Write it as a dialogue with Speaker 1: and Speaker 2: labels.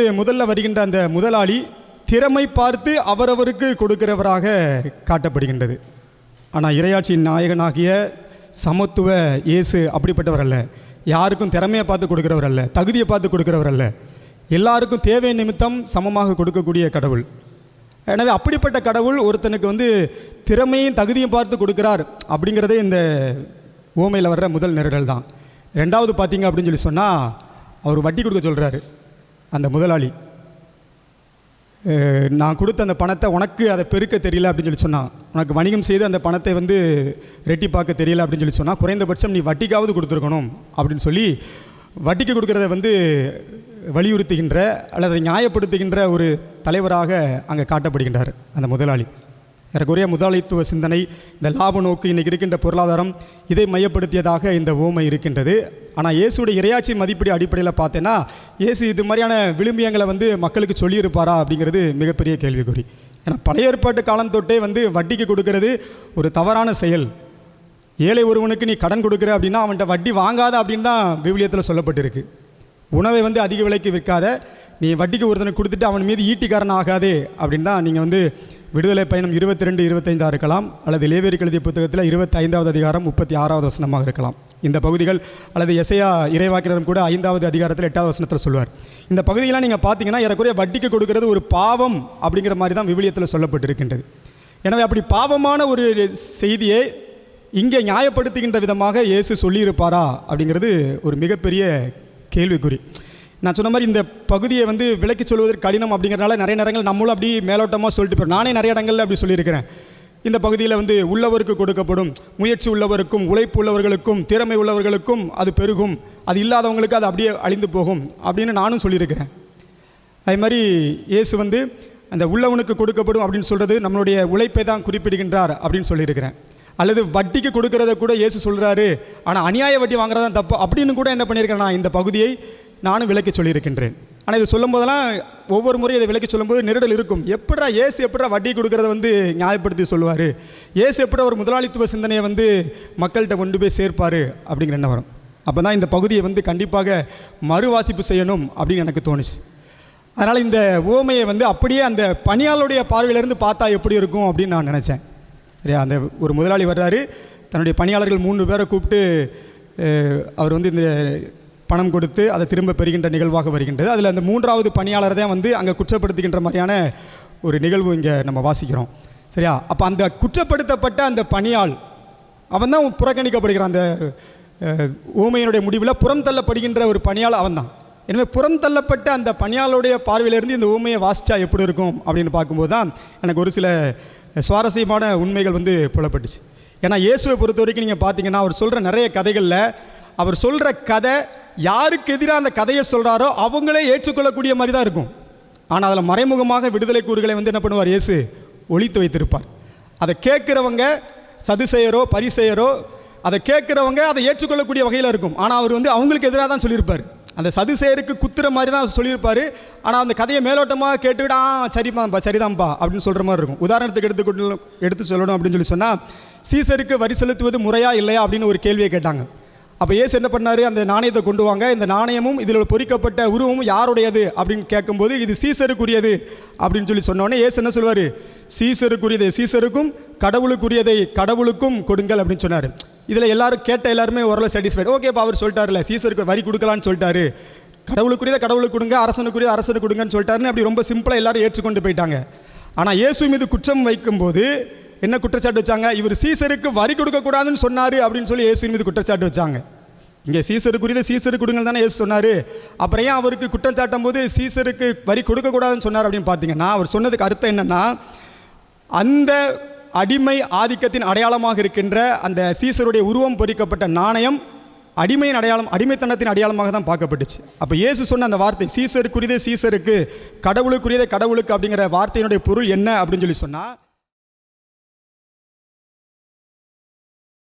Speaker 1: முதல்ல வருகின்ற அந்த முதலாளி திறமை பார்த்து அவரவருக்கு கொடுக்கிறவராக காட்டப்படுகின்றது. ஆனால் இரையாட்சியின் நாயகனாகிய சமத்துவ இயேசு அப்படிப்பட்டவர் அல்ல. யாருக்கும் திறமையை பார்த்து கொடுக்குறவர் அல்ல தகுதியை பார்த்து கொடுக்குறவர் அல்ல. எல்லாருக்கும் தேவை நிமித்தம் சமமாக கொடுக்கக்கூடிய கடவுள். எனவே அப்படிப்பட்ட கடவுள் ஒருத்தனுக்கு வந்து திறமையும் தகுதியும் பார்த்து கொடுக்கிறார் அப்படிங்கிறதே இந்த ஓமையில் வர்ற முதல் நெருடல் தான். ரெண்டாவது பார்த்தீங்க அப்படின்னு சொல்லி சொன்னால் அவர் வட்டி கொடுக்க சொல்கிறாரு அந்த முதலாளி. நான் கொடுத்த அந்த பணத்தை உனக்கு அதை பெருக்க தெரியல அப்படின்னு சொல்லி சொன்னான். உனக்கு வணிகம் செய்து அந்த பணத்தை வந்து ரெட்டி பார்க்க தெரியல அப்படின்னு சொல்லி சொன்னால் குறைந்தபட்சம் நீ வட்டிக்காவது கொடுத்துருக்கணும் அப்படின்னு சொல்லி வட்டிக்கு கொடுக்கறத வந்து வலியுறுத்துகின்ற அல்லது நியாயப்படுத்துகின்ற ஒரு தலைவராக அங்கே காட்டப்படுகின்றார் அந்த முதலாளி. ஏறக்குறைய முதலாளித்துவ சிந்தனை இந்த லாப நோக்கு இன்றைக்கி இருக்கின்ற பொருளாதாரம் இதை மையப்படுத்தியதாக இந்த ஓமை இருக்கின்றது. ஆனால் இயேசுடைய இரையாட்சி மதிப்பீடு அடிப்படையில் பார்த்தேன்னா இயேசு இது மாதிரியான விழுமியங்களை வந்து மக்களுக்கு சொல்லியிருப்பாரா அப்படிங்கிறது மிகப்பெரிய கேள்விக்குறி. ஏன்னா பழைய ஏற்பாட்டு காலம் தொட்டே வந்து வட்டிக்கு கொடுக்கறது ஒரு தவறான செயல். ஏழை ஒருவனுக்கு நீ கடன் கொடுக்குற அப்படின்னா அவன்கிட்ட வட்டி வாங்காத அப்படின்னு தான் விவிலியத்தில் சொல்லப்பட்டிருக்கு. உணவை வந்து அதிக விலைக்கு விற்காத நீ வட்டிக்கு ஒருத்தனுக்கு கொடுத்துட்டு அவன் மீது ஈட்டிக்காரன் ஆகாதே அப்படின்னு தான் நீங்கள் வந்து விடுதலை பயணம் இருபத்தி ரெண்டு இருபத்தைந்தாக இருக்கலாம் அல்லது லேவேரி கழுதி புத்தகத்தில் இருபத்தி ஐந்தாவது அதிகாரம் முப்பத்தி ஆறாவது வசனமாக இருக்கலாம். இந்த பகுதிகள் அல்லது எசையா இறைவாக்கினரும் கூட ஐந்தாவது அதிகாரத்தில் எட்டாவது வசனத்தில் சொல்வார் இந்த பகுதியெல்லாம் நீங்கள் பார்த்தீங்கன்னா ஏறக்குறைய வட்டிக்கு கொடுக்கிறது ஒரு பாவம் அப்படிங்கிற மாதிரி தான் விவிலியத்தில் சொல்லப்பட்டிருக்கின்றது. எனவே அப்படி பாவமான ஒரு செய்தியை இங்கே நியாயப்படுத்துகின்ற விதமாக இயேசு சொல்லியிருப்பாரா அப்படிங்கிறது ஒரு மிகப்பெரிய கேள்விக்குறி. நான் சொன்ன மாதிரி இந்த பகுதியை வந்து விலக்கி சொல்வதற்கு கடினம் அப்படிங்கிறனால நிறைய நேரங்கள் நம்மளும் அப்படி மேலோட்டமாக சொல்லிட்டு போகிறோம் நானே நிறைய இடங்களில் அப்படி சொல்லியிருக்கிறேன். இந்த பகுதியில் வந்து உள்ளவருக்கு கொடுக்கப்படும் முயற்சி உள்ளவருக்கும் உழைப்பு உள்ளவர்களுக்கும் திறமை உள்ளவர்களுக்கும் அது பெருகும். அது இல்லாதவங்களுக்கு அது அப்படியே அழிந்து போகும் அப்படின்னு நானும் சொல்லியிருக்கிறேன். அதே மாதிரி இயேசு வந்து அந்த உள்ளவனுக்கு கொடுக்கப்படும் அப்படின்னு சொல்கிறது நம்மளுடைய உழைப்பை தான் குறிப்பிடுகின்றார் அப்படின்னு சொல்லியிருக்கிறேன். அல்லது வட்டிக்கு கொடுக்கறத கூட இயேசு சொல்கிறாரு ஆனால் அநியாய வட்டி வாங்குறதான் தப்பு அப்படின்னு கூட என்ன பண்ணியிருக்கேன் நான் இந்த பகுதியை நானும் விளக்கி சொல்லியிருக்கின்றேன். ஆனால் இது சொல்லும் போதெல்லாம் ஒவ்வொரு முறையும் இதை விளக்கி சொல்லும்போது நெருடல் இருக்கும். எப்படா ஏசு எப்படா வட்டி கொடுக்கறத வந்து நியாயப்படுத்தி சொல்லுவார்? ஏசு எப்படா ஒரு முதலாளித்துவ சிந்தனையை வந்து மக்கள்கிட்ட கொண்டு போய் சேர்ப்பார்? அப்படிங்கிற என்ன வரும். அப்போ தான் இந்த பகுதியை வந்து கண்டிப்பாக மறுவாசிப்பு செய்யணும் அப்படின்னு எனக்கு தோணுச்சு. அதனால் இந்த ஓமையை வந்து அப்படியே அந்த பணியாளருடைய பார்வையிலேருந்து பார்த்தா எப்படி இருக்கும் அப்படின்னு நான் நினச்சேன். சரியா? அந்த ஒரு முதலாளி வர்றாரு. தன்னுடைய பணியாளர்கள் மூணு பேரை கூப்பிட்டு அவர் வந்து இந்த பணம் கொடுத்து அதை திரும்ப பெறுகின்ற நிகழ்வாக வருகின்றது. அதில் அந்த மூன்றாவது பணியாளர் தான் வந்து அங்கே குற்றப்படுத்துகின்ற மாதிரியான ஒரு நிகழ்வு இங்கே நம்ம வாசிக்கிறோம். சரியா? அப்போ அந்த குற்றப்படுத்தப்பட்ட அந்த பணியாள் அவன் தான் புறக்கணிக்கப்படுகிறான். அந்த ஊமையினுடைய முடிவில் புறம் தள்ளப்படுகின்ற ஒரு பணியால் அவன் தான். எனவே புறம் தள்ளப்பட்ட அந்த பணியாளருடைய பார்வையிலிருந்து இந்த ஊமையை வாசித்தா எப்படி இருக்கும் அப்படின்னு பார்க்கும்போது தான் எனக்கு ஒரு சில சுவாரஸ்யமான உண்மைகள் வந்து புலப்பட்டுச்சு. ஏன்னா இயேசுவை பொறுத்த வரைக்கும் நீங்கள் பார்த்தீங்கன்னா அவர் சொல்கிற நிறைய கதைகளில் அவர் சொல்கிற கதை யாருக்கு எதிராக அந்த கதையை சொல்கிறாரோ அவங்களே ஏற்றுக்கொள்ளக்கூடிய மாதிரி தான் இருக்கும். ஆனால் அதில் மறைமுகமாக விடுதலை கூறுகளை வந்து என்ன பண்ணுவார்? இயேசு ஒழித்து வைத்திருப்பார். அதை கேட்குறவங்க சதுசெயரோ பரிசெயரோ அதை கேட்குறவங்க அதை ஏற்றுக்கொள்ளக்கூடிய வகையில் இருக்கும். ஆனால் அவர் வந்து அவங்களுக்கு எதிராக தான் சொல்லியிருப்பார். அந்த சதுசேருக்கு குத்துற மாதிரி தான் சொல்லியிருப்பார். ஆனால் அந்த கதையை மேலோட்டமாக கேட்டுவிட்டு ஆ சரிதான்ப்பா அப்படின்னு சொல்கிற மாதிரி இருக்கும். உதாரணத்துக்கு எடுத்துக்கொண்டு எடுத்து சொல்லணும் அப்படின்னு சொல்லி சொன்னால் சீசருக்கு வரி செலுத்துவது முறையா இல்லையா? அப்படின்னு ஒரு கேள்வியை கேட்டாங்க. அப்போ ஏசு என்ன பண்ணார்? அந்த நாணயத்தை கொண்டு வாங்க. இந்த நாணயமும் இதில் பொறிக்கப்பட்ட உருவமும் யாருடையது? அப்படின்னு கேட்கும்போது இது சீசருக்குரியது அப்படின்னு சொல்லி சொன்னோடனே ஏசு என்ன சொல்லுவார்? சீசருக்குரியதை சீசருக்கும் கடவுளுக்குரியதை கடவுளுக்கும் கொடுங்கள் அப்படின்னு சொன்னார். இதில் எல்லாரும் கேட்ட எல்லாருமே ஓரளவு சாட்டிஸ்ஃபைடு ஓகேப்பா அவர் சொல்லிட்டார்ல சீசருக்கு வரி கொடுக்கலான்னு சொல்லிட்டாரு. கடவுளுக்குரியதை கடவுளுக்கு கொடுங்க அரசனுக்குரிய அரசனுக்கு கொடுங்கன்னு சொல்லிட்டாருன்னு அப்படி ரொம்ப சிம்பிளாக எல்லாரும் ஏற்றுக்கொண்டு போயிட்டாங்க. ஆனால் இயேசு மீது குற்றம் வைக்கும்போது என்ன குற்றச்சாட்டு வச்சாங்க? இவர் சீசருக்கு வரி கொடுக்கக்கூடாதுன்னு சொன்னார் அப்படின்னு சொல்லி இயேசு மீது குற்றச்சாட்டு வச்சாங்க. இங்கே சீசருக்குரியது சீசருக்கு கொடுங்க தானே இயேசு சொன்னார். அப்புறம் ஏன் அவருக்கு குற்றம் சாட்டும் போது சீசருக்கு வரி கொடுக்கக்கூடாதுன்னு சொன்னார் அப்படின்னு பார்த்தீங்கன்னா அவர் சொன்னதுக்கு அர்த்தம் என்னென்னா அந்த அடிமை ஆதிக்கத்தின் அடையாளமாக இருக்கின்ற அந்த சீசருடைய உருவம் பொறிக்கப்பட்ட நாணயம் அடிமையின் அடையாளம் அடிமைத்தனத்தின் அடையாளமாக தான் பார்க்கப்பட்டுச்சு. அப்போ இயேசு சொன்ன அந்த வார்த்தை சீசருக்குரியதே சீசருக்கு கடவுளுக்குரியதே கடவுளுக்கு அப்படிங்கிற வார்த்தையினுடைய பொருள் என்ன அப்படின்னு சொல்லி சொன்னால்